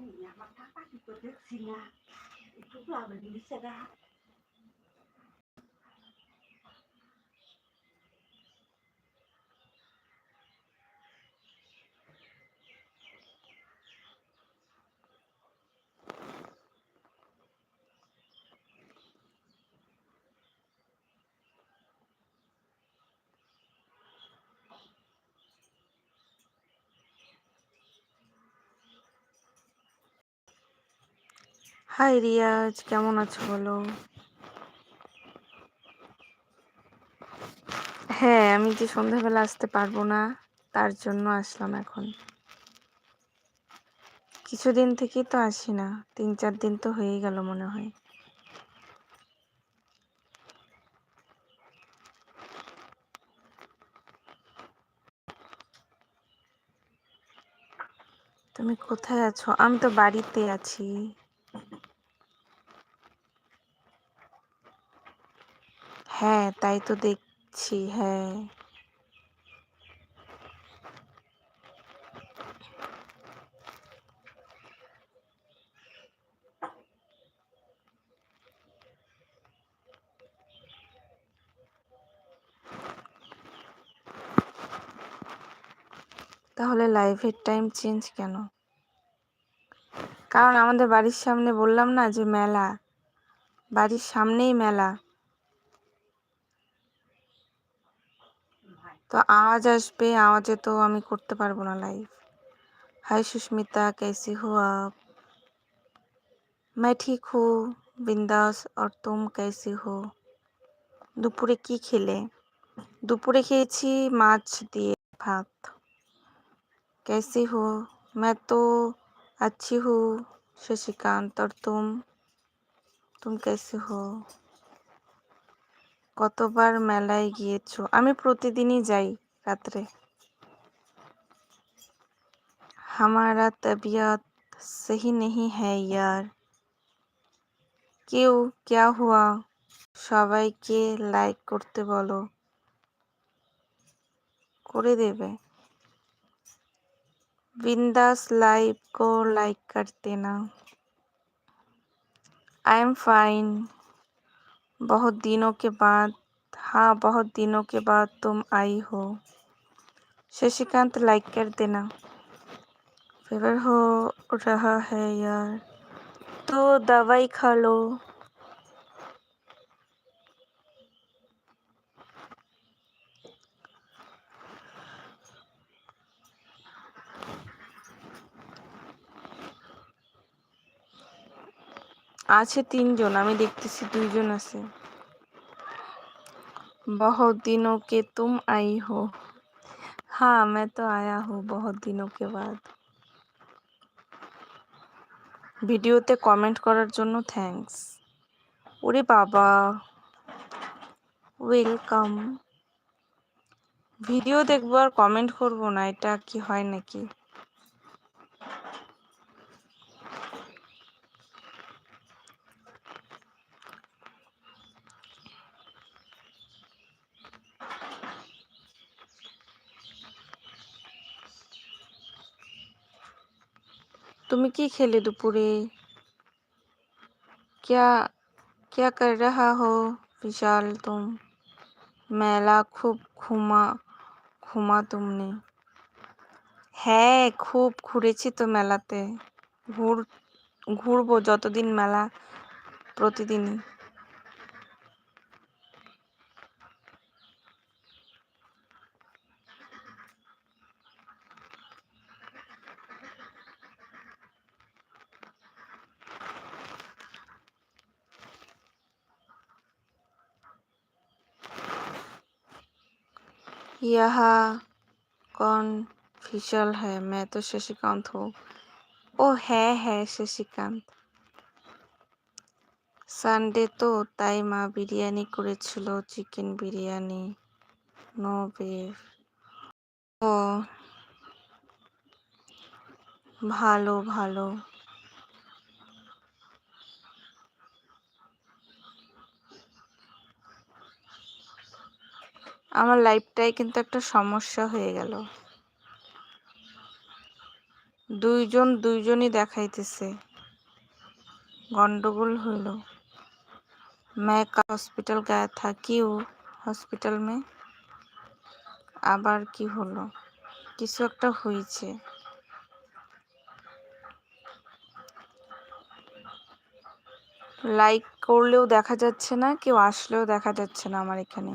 জানি না আমার টাকা তো দেখছি না হাই রিয়াজ, কেমন আছো বলো? হ্যাঁ আমি যে সন্ধ্যাবেলা আসতে পারব না, তার জন্য আসলাম এখন। কিছুদিন থেকেই তো আসি না, তিন চার দিন তো হয়েই গেল মনে হয়। তুমি কোথায় আছো? আমি তো বাড়িতে আছি। হ্যাঁ তাই তো দেখছি হ্যাঁ। তাহলে লাইভের টাইম চেঞ্জ কেন? কারণ আমাদের বাড়ির সামনে বললাম না যে মেলা? বাড়ির সামনেই মেলা। তো আওয়াজ আসবে আওয়াজে তো আমি করতে পারবো না লাইভ हाय सुष्मिता कैसी हो आप मैं ठीक हूँ बिंदास और तुम कैसी हो দুপুরে কি খেলে দুপুরে খেয়েছি মাছ দিয়ে ভাত कैसी हो मैं तो अच्छी हूँ शशिकांत और तुम तुम कैसे हो কতবার মেলায় গিয়েছো? আমি প্রতিদিনই যাই রাত্রে। হামারা তবিয়ত সহি নেই হ্যাঁ ইয়ার। কেউ ক্যা হুয়া? সবাইকে লাইক করতে বলো। করে দেবে। বিন্দাস লাইভ কো লাইক করতে না। I am fine. बहुत दिनों के बाद हाँ बहुत दिनों के बाद तुम आई हो। शशिकांत लाइक कर देना। फीवर हो रहा है यार। तो दवाई खा लो। আছে তিনজন আমি দেখতেছি দুইজন আছে बहुत दिनों के तुम आई हो हाँ मैं तो आया हूँ बहुत दिनों के बाद ভিডিওতে কমেন্ট করার জন্য থ্যাঙ্কস ওরে বাবা ওয়েলকাম ভিডিও দেখবো আর কমেন্ট করবো না এটা কি হয় নাকি তুমি কি খেলে দুপুরে क्या क्या कर रहा हो विशाल तुम মেলা খুব ঘুমা ঘুমা তুমনে হ্যাঁ খুব ঘুরেছি তো মেলাতে ঘুর ঘুরবো যতদিন মেলা প্রতিদিনই यहाँ कौन फिशल है मैं तो शशिकांत हूँ ও হ্যাঁ হ্যাঁ শশীকান্ত সানডে তো তাই মা বিরিয়ানি করেছিল চিকেন বিরিয়ানি নো বেফ ও ভালো ভালো আমার লাইফটাই কিন্তু একটা সমস্যা হয়ে গেল দুইজন দুইজনই দেখাইতেছে গন্ডগোল হইল मैं का हॉस्पिटल गया था क्यों हॉस्पिटल में আবার কি হলো কিছু একটা হয়েছে লাইক করলেও দেখা যাচ্ছে না কেউ আসলেও দেখা যাচ্ছে না আমার এখানে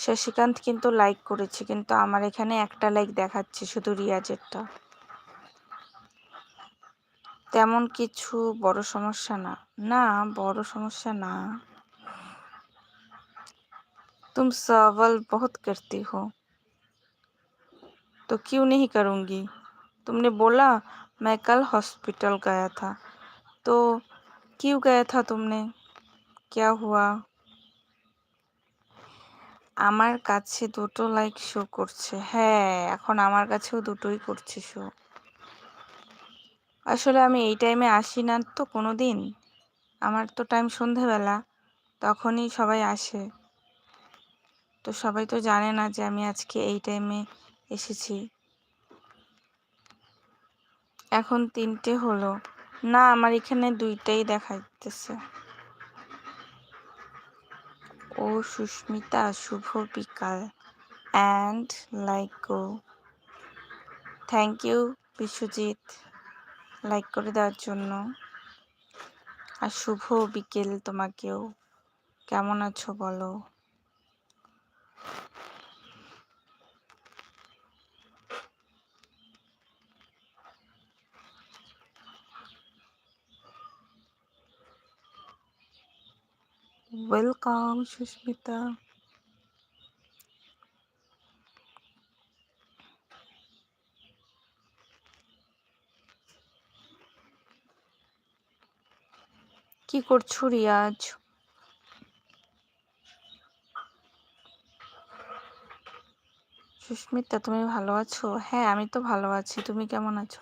শশীকান্ত কিন্তু লাইক করেছে কিন্তু আমার এখানে একটা লাইক দেখাচ্ছে শুধু রিয়াজেরটা তেমন কিছু বড় সমস্যা না না বড় সমস্যা না तुम सवाल बहुत करती हो तो क्यों नहीं करूँगी तुमने बोला मैं कल हॉस्पिटल गया था तो क्यों गया था तुमने क्या हुआ আমার কাছে দুটো লাইক শো করছে। হ্যাঁ এখন আমার কাছেও দুটোই করছে শো আসলে আমি এই টাইমে আসি না তো কোনো দিন আমার তো টাইম সন্ধেবেলা, তখনই সবাই আসে। তো সবাই তো জানে না যে আমি আজকে এই টাইমে এসেছি। এখন তিনটে হলো। না, আমার এখানে দুইটাই দেখাইতেছে। ও সুস্মিতা, শুভ বিকাল। And like go. Thank you Biswajit like করে দেওয়ার জন্য। আর শুভ বিকেল তোমাকেও। কেমন আছো বলো? ওয়েলকাম সুস্মিতা কি করছ, রিয়াজ? সুস্মিতা, তুমি ভালো আছো? হ্যাঁ আমি তো ভালো আছি। তুমি কেমন আছো?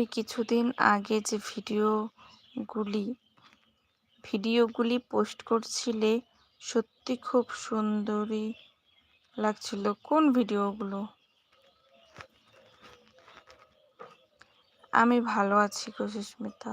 তুমি কিছুদিন আগে যে ভিডিওগুলি ভিডিওগুলি পোস্ট করছিলে, সত্যি খুব সুন্দরী লাগছিল। কোন ভিডিওগুলো? আমি ভালো আছি গো সুস্মিতা।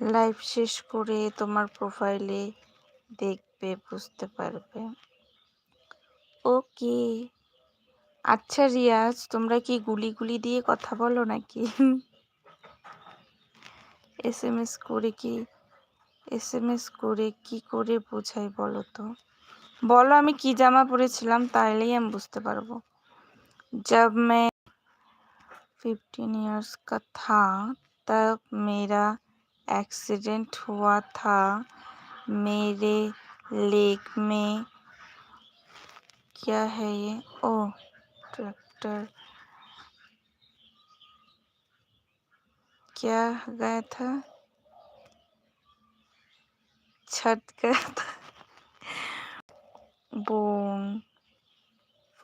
লাইভ শেষ করে তোমার প্রোফাইলে দেখবে, বুঝতে পারবে। ওকে আচ্ছা রিয়াজ, তোমরা কি গুলি গুলি দিয়ে কথা বলো নাকি? এস এম এস করে কি এস এম এস করে কি করে বোঝাই বলো তো? বলো আমি কি জামা পরেছিলাম তাহলেই আমি বুঝতে পারব। জব মে ফিফটিন ইয়ার্স কথা তা তব মেরা एक्सीडेंट हुआ था मेरे लेग में। क्या है ये? ओ, ट्रैक्टर। क्या गया था? छत गया था। बोन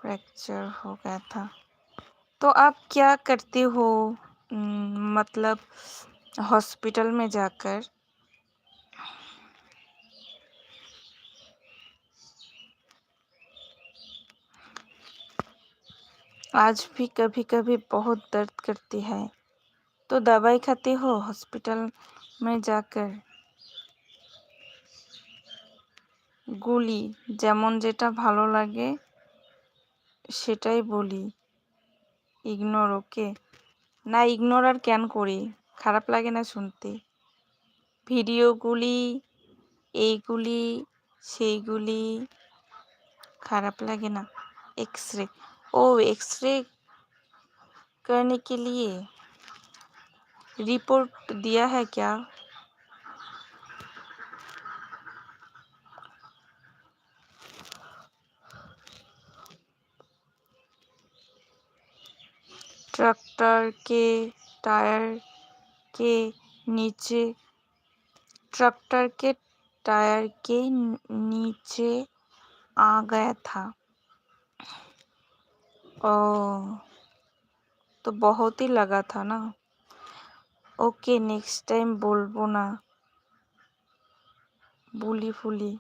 फ्रैक्चर हो गया था। तो आप क्या करते हो? मतलब हॉस्पिटल में जाकर आज भी कभी कभी बहुत दर्द करती है तो दवाई खाते हो हॉस्पिटल में जाकर গুলি যেমন যেটা ভালো লাগে সেটাই বলি ইগনোর ওকে না ইগনোর আর কেন করি খারাপ লাগে না শুনতে ভিডিওগুলি এইগুলি সেইগুলি খারাপ লাগে না एक्स रे ओ एक्स रे करने के लिए रिपोर्ट दिया है क्या ट्रैक्टर के टायर के नीचे ट्रैक्टर के टायर के नीचे आ गया था ओ तो बहुत ही लगा था ना ওকে নেক্সট টাইম বলবো না বুলি ফুলি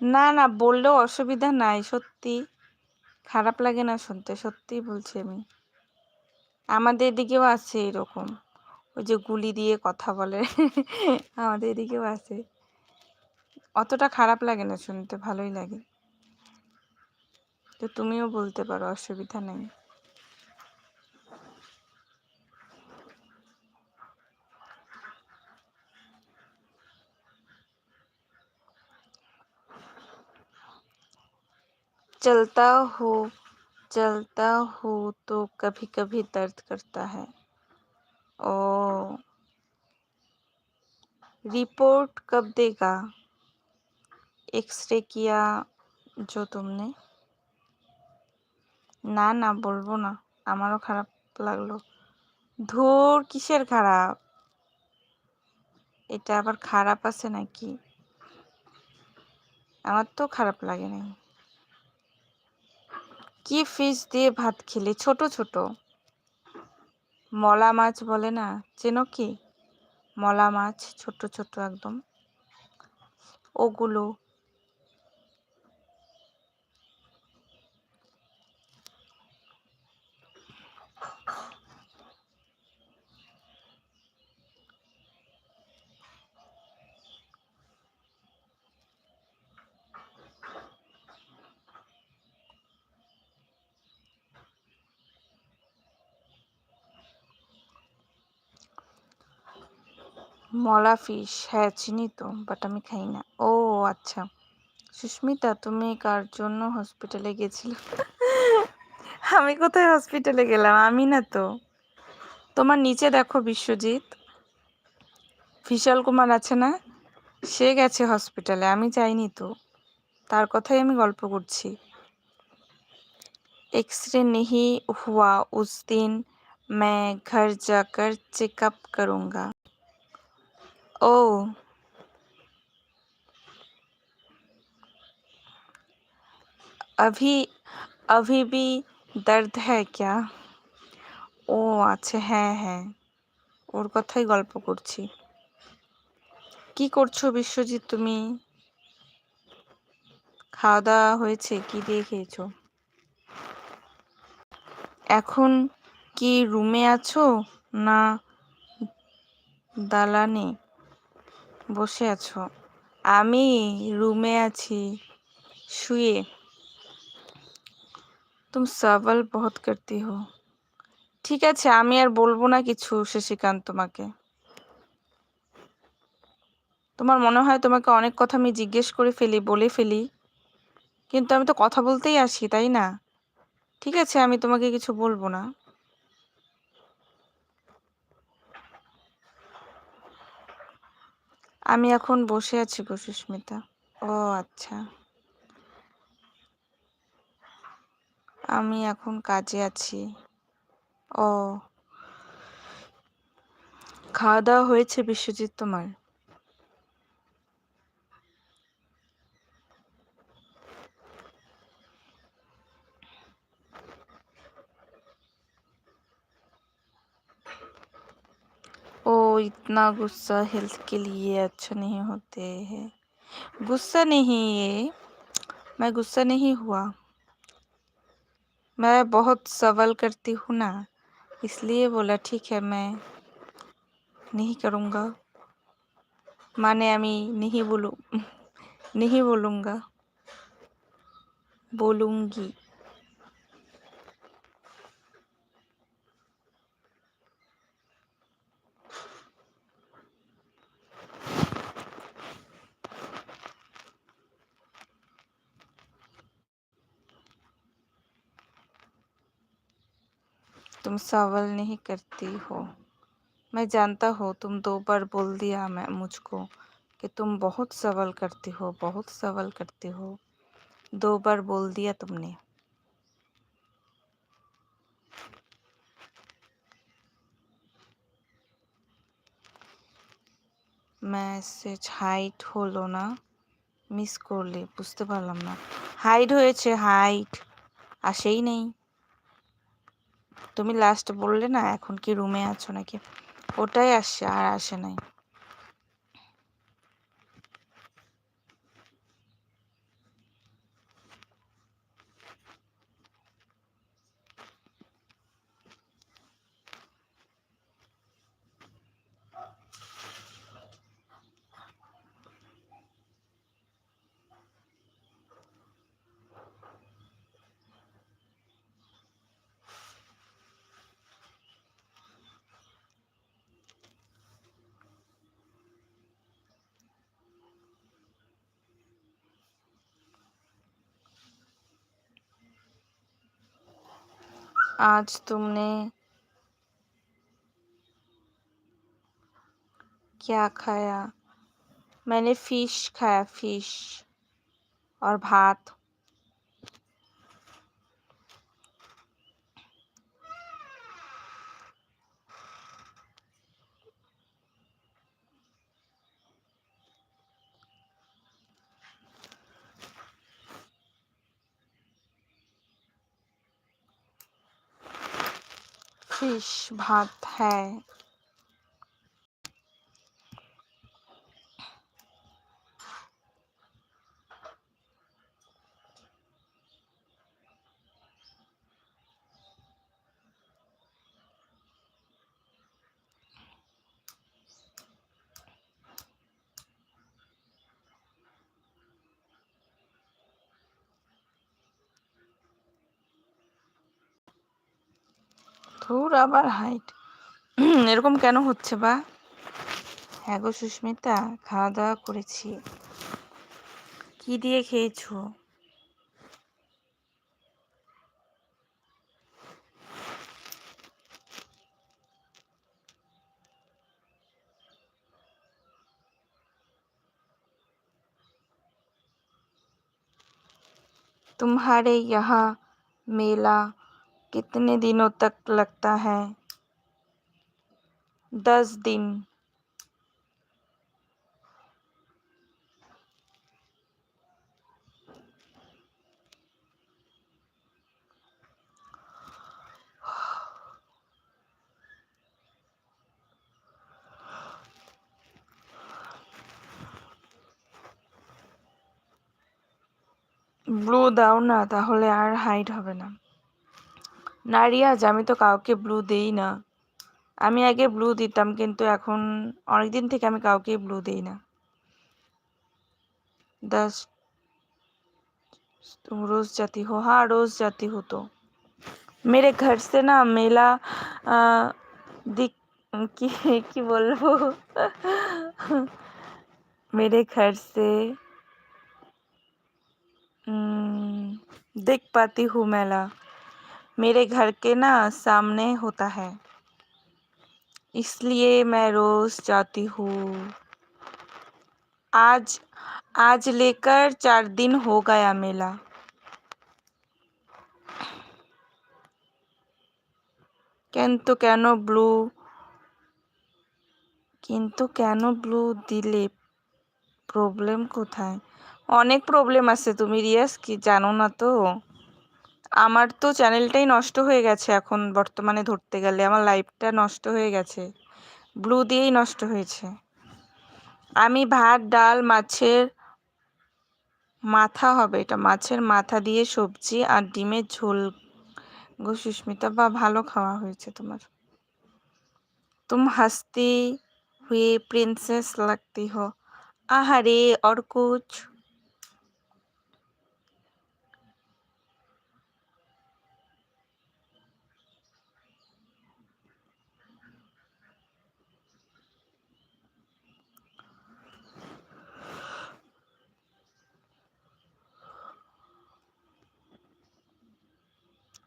না না বললেও অসুবিধা নাই সত্যি খারাপ লাগে না শুনতে সত্যিই বলছি আমি আমাদের এদিকেও আছে এরকম। ওই যে গুলি দিয়ে কথা বলে। আমাদের এদিকেও আছে। অতটা খারাপ লাগে না শুনতে, ভালোই লাগে। তো তুমিও বলতে পারো, অসুবিধা নেই। চলতা হোক। चलता हो तो कभी कभी दर्द करता है ओ रिपोर्ट कब देगा एक्सरे किया जो तुमने না না বলবো না আমারও খারাপ লাগলো ধুর কিসের খারাপ এটা আবার খারাপ আছে নাকি আমার তো খারাপ লাগে নাই কি ফিশ দিয়ে ভাত খেলে? ছোট ছোট। মলা মাছ বলে না? চেনো কি? মলা মাছ, ছোট ছোট একদম। ওগুলো মলা ফিশ হ্যাঁ চিনি তো বাট আমি খাই না ও আচ্ছা সুস্মিতা তুমি কার জন্য হসপিটালে গেছিলে আমি কোথায় হসপিটালে গেলাম আমি না তো তোমার নিচে দেখো বিশ্বজিৎ বিশাল কুমার আছে না সে গেছে হসপিটালে আমি যাইনি তো তার কথাই আমি গল্প করছি एक्सरे नहीं हुआ उस दिन मैं घर जाकर चेकअप करूँगा ओ अभी अभी भी দর্দ হ্যাঁ ক্যা ও আচ্ছা হ্যাঁ হ্যাঁ ওর কথাই গল্প করছি কি করছো বিশ্বজিৎ তুমি খাওয়া দাওয়া হয়েছে কি দিয়ে খেয়েছো এখন কি রুমে আছো না দালানে বসে আছো। আমি রুমে আছি, শুয়ে। তুমি সওয়াল বহুত করতি হো। ঠিক আছে, আমি আর বলব না কিছু শশীকান্ত তোমাকে। তোমার মনে হয় তোমাকে অনেক কথা আমি জিজ্ঞেস করে ফেলি, বলে ফেলি। কিন্তু আমি তো কথা বলতেই আসি, তাই না? ঠিক আছে, আমি তোমাকে কিছু বলব না। আমি এখন বসে আছি গো সুস্মিতা ও আচ্ছা। আমি এখন কাজে আছি। ও। খাওয়া দাওয়া হয়েছে বিশ্বজিৎ তোমার? इतना गुस्सा हेल्थ के लिए अच्छा नहीं होते हैं। गुस्सा नहीं ये मैं गुस्सा नहीं हुआ। मैं बहुत सवाल करती हूँ ना, इसलिए बोला, ठीक है, मैं नहीं करूँगा। माने अमी नहीं बोलूँ, नहीं बोलूँगा, बोलूँगी। तुम सवाल नहीं करती हो मैं जानता हूँ तुम दो बार बोल दिया मैं मुझको कि तुम बहुत सवाल करती हो बहुत सवाल करती हो दो बार बोल दिया तुमने মেসেজ হাইট হলো না মিস করলে বুঝতে পারলাম না হাইড হয়েছে হাইট আসেই নেই তুমি লাস্ট বললে না এখন কি রুমে আছো নাকি? ওটাই আসছে আর আসে নাই। आज तुमने क्या खाया? मैंने फ़िश खाया फ़िश और भात। fish 八拍。ধুর আবার হাইট এরকম কেন হচ্ছে বা হ্যাঁ গো সুস্মিতা খাওয়া দাওয়া করেছি কি দিয়ে খেয়েছো तुम्हारे यहाँ मेला कितने दिनों तक लगता है दस दिन ব্লু দাও না তাহলে আর হাইট হবে না না রিয়াজ আমি তো কাউকে ব্লু দেই না আমি আগে ব্লু দিতাম কিন্তু এখন অনেক দিন থেকে আমি কাউকে ব্লু দিই না दस तुम रोज जाती हो हाँ रोज जाती हो तो मेरे घर से ना मेला आ, दिख কি কি বলবো मेरे घर से हम्म, देख पाती हूँ मेला मेरे घर के ना सामने होता है इसलिए मैं रोज जाती हूँ आज आज लेकर चार दिन हो गया मेला কিন্তু কেন ব্লু কিন্তু কেন ব্লু দিলে প্রবলেম কোথায় অনেক প্রবলেম আছে তুমি রিয়াস কি জানো না তো আমার তো চ্যানেলটাই নষ্ট হয়ে গেছে এখন বর্তমানে ধরতে গেলে। আমার লাইফটা নষ্ট হয়ে গেছে। ব্লু দিয়েই নষ্ট হয়েছে। আমি ভাত, ডাল, মাছের মাথা হবে। এটা মাছের মাথা দিয়ে সবজি আর ডিমের ঝোল। গো সুস্মিতা বা, ভালো খাওয়া হয়েছে তোমার। তুম হাসতি হুয়ে প্রিন্সেস লাগতি হো। আহারে অর্কুচ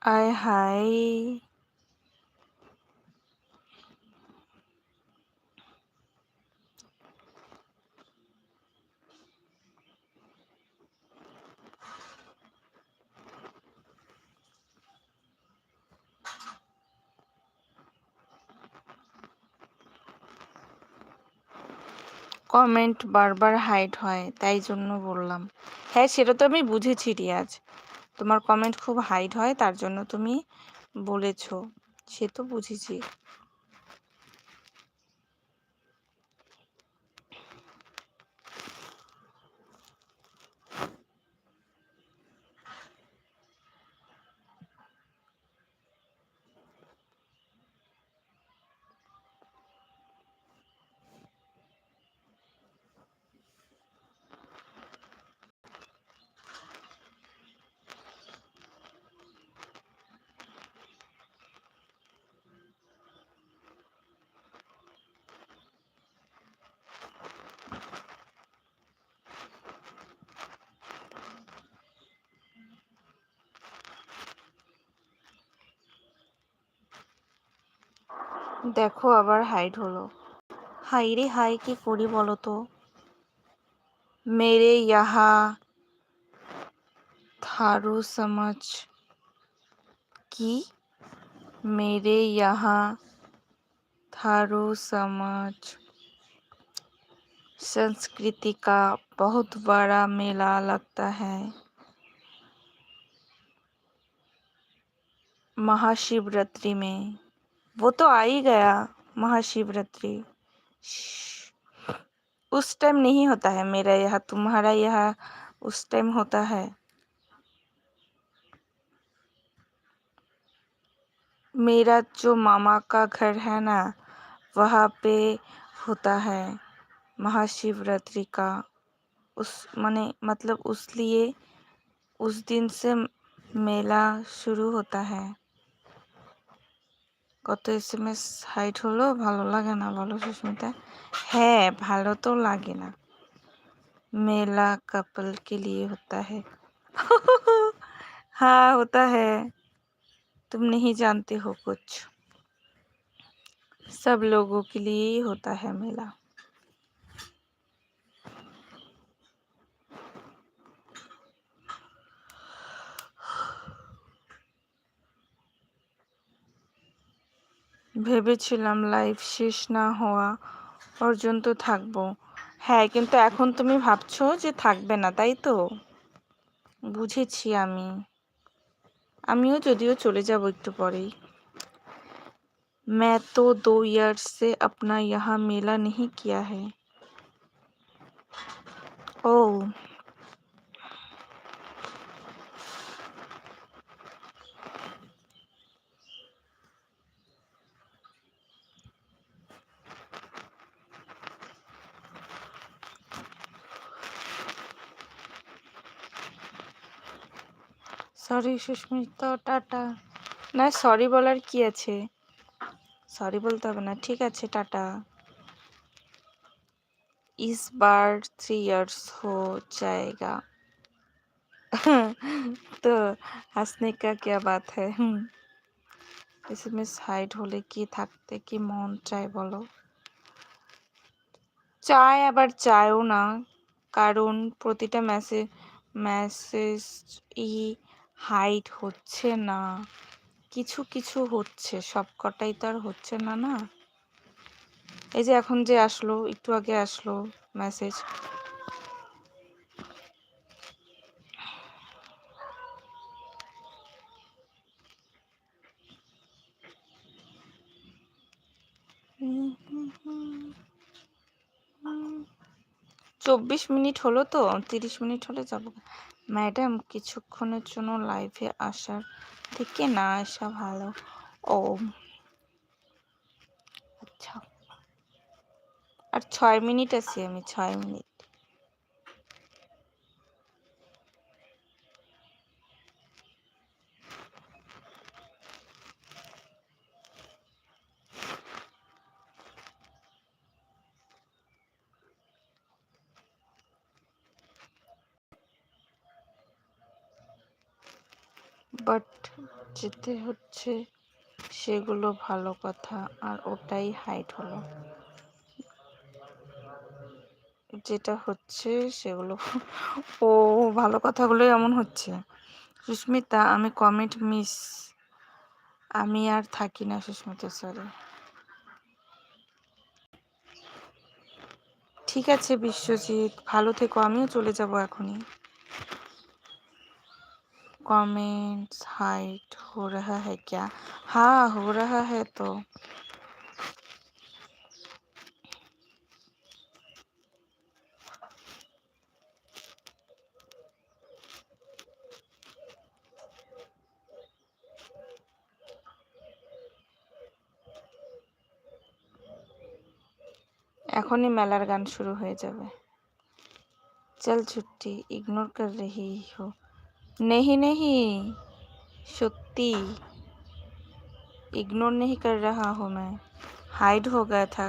আয় হাই কমেন্ট বারবার হাইট হয়, তাই জন্য বললাম। হ্যাঁ সেটা তো আমি বুঝেছি, রিয়াজ। তোমার কমেন্ট খুব হাইড হয় তার জন্য তুমি বলেছ। সে তো বুঝেছি। দেখো আবার হাইড হলো হাই রে হাই কি করি বলো তো মেরে ইহা थारू समझ की मेरे यहाँ थारू समझ संस्कृति का बहुत बड़ा मेला लगता है महाशिवरात्रि में वो तो आ ही गया, महाशिवरात्रि। उस टाइम नहीं होता है मेरा यहाँ, तुम्हारा यहाँ उस टाइम होता है। मेरा जो मामा का घर है ना, वहाँ पे होता है महाशिवरात्रि का। उस, माने मतलब उस लिए उस दिन से मेला शुरू होता है। কত এস এম এস হাইট হলো ভালো লাগে না বলো সুস্মিতা হ্যাঁ ভালো তো লাগে না मेला कपल के लिए होता है हाँ होता है तुम नहीं जानते हो कुछ सब लोगों के लिए ही होता है मेला ভেবেছিলাম লাইভ শেষ না হওয়া পর্যন্ত থাকবো হ্যাঁ কিন্তু এখন তুমি ভাবছো যে থাকবে না তাই তো বুঝেছি আমি আমিও যদিও চলে যাব একটু পরেই मैं तो दो ईयर से अपना यहाँ मेला नहीं किया है ओ সরি সুস্মিতা টাটা না সরি বলার কি আছে সরি বলতে হবে না ঠিক আছে টাটা इस बार थ्री इयर्स हो जाएगा तो हंसने का क्या बात है এসএমএস হাইড হলে কি থাকতে কি মন চায় বলো চায় আবার চায়ও না কারণ প্রতিটা মেসেজ মেসেজ ই হাইড হচ্ছে না। কিছু কিছু হচ্ছে। সব কটাই তো আর হচ্ছে না না? এই যে এখন যে আসলো, একটু আগে আসলো মেসেজ চব্বিশ মিনিট হলো তো? তিরিশ মিনিট হলে যাব। ম্যাডাম, কিছুক্ষণের জন্য লাইভে আসার থেকে না আসা ভালো। ও। আচ্ছা। আর ছয় মিনিট আছি আমি, ছয় মিনিট। বাট যেতে হচ্ছে সেগুলো ভালো কথা, আর ওটাই হাইট হলো। যেটা হচ্ছে সেগুলো। ও, ভালো কথাগুলোই এমন হচ্ছে। সুস্মিতা, আমি কমেন্ট মিস। আমি আর থাকি না সুস্মিতা স্যারে ঠিক আছে বিশ্বজিৎ, ভালো থেকো, আমিও চলে যাব এখনই। कमेंट्स हाइट हो रहा है क्या? हाँ, हो रहा है तो। এখনই মেলার গান শুরু হয়ে যাবে চল ছুটি ইগনোর কর রহি হো नहीं नहीं সত্যি इग्नोर नहीं कर रहा हूँ मैं हाइड हो गया था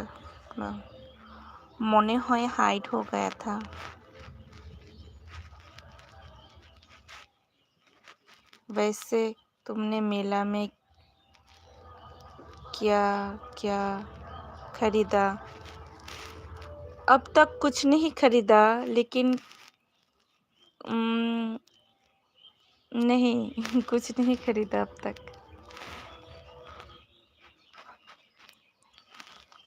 মনে হয় हाइड हो गया था वैसे तुमने मेला में क्या क्या खरीदा अब तक कुछ नहीं खरीदा लेकिन उम्म, नहीं, कुछ नहीं खरीदा अब तक।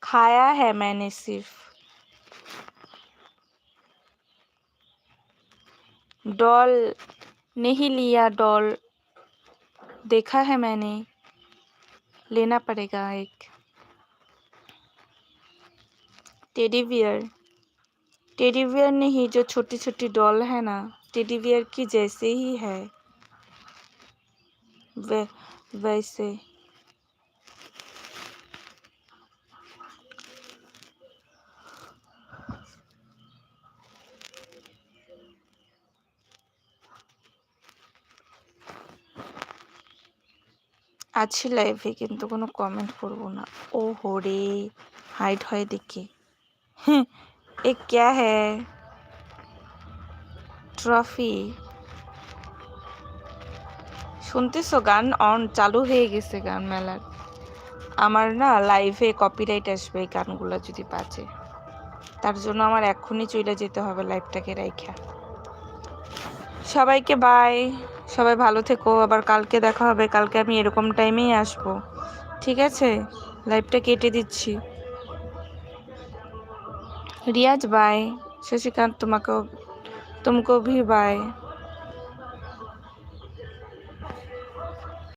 खाया है मैंने सिर्फ़। डॉल, नहीं लिया डॉल। देखा है मैंने, लेना पड़ेगा एक। Teddy bear. टेडी बियर नहीं, जो छोटी छोटी डॉल है ना, टेडी बियर की जैसे ही है। वैसे আছি লাইভে কিন্তু কোনো কমেন্ট করব না। ও হরে হাইট হয় দেখি। হ্যাঁ এ ক্যা হ্যায়? ট্রফি শুনতেছো গান অন চালু হয়ে গেছে গান মেলার আমার না লাইভে কপিরাইট আসবে এই গানগুলো যদি বাজে তার জন্য আমার এক্ষুনি চলে যেতে হবে লাইভটাকে রাইখা সবাইকে বাই সবাই ভালো থেকো আবার কালকে দেখা হবে কালকে আমি এরকম টাইমেই আসবো ঠিক আছে লাইভটা কেটে দিচ্ছি रियाज बाय शशिकांत तुमको तुमको भी बाय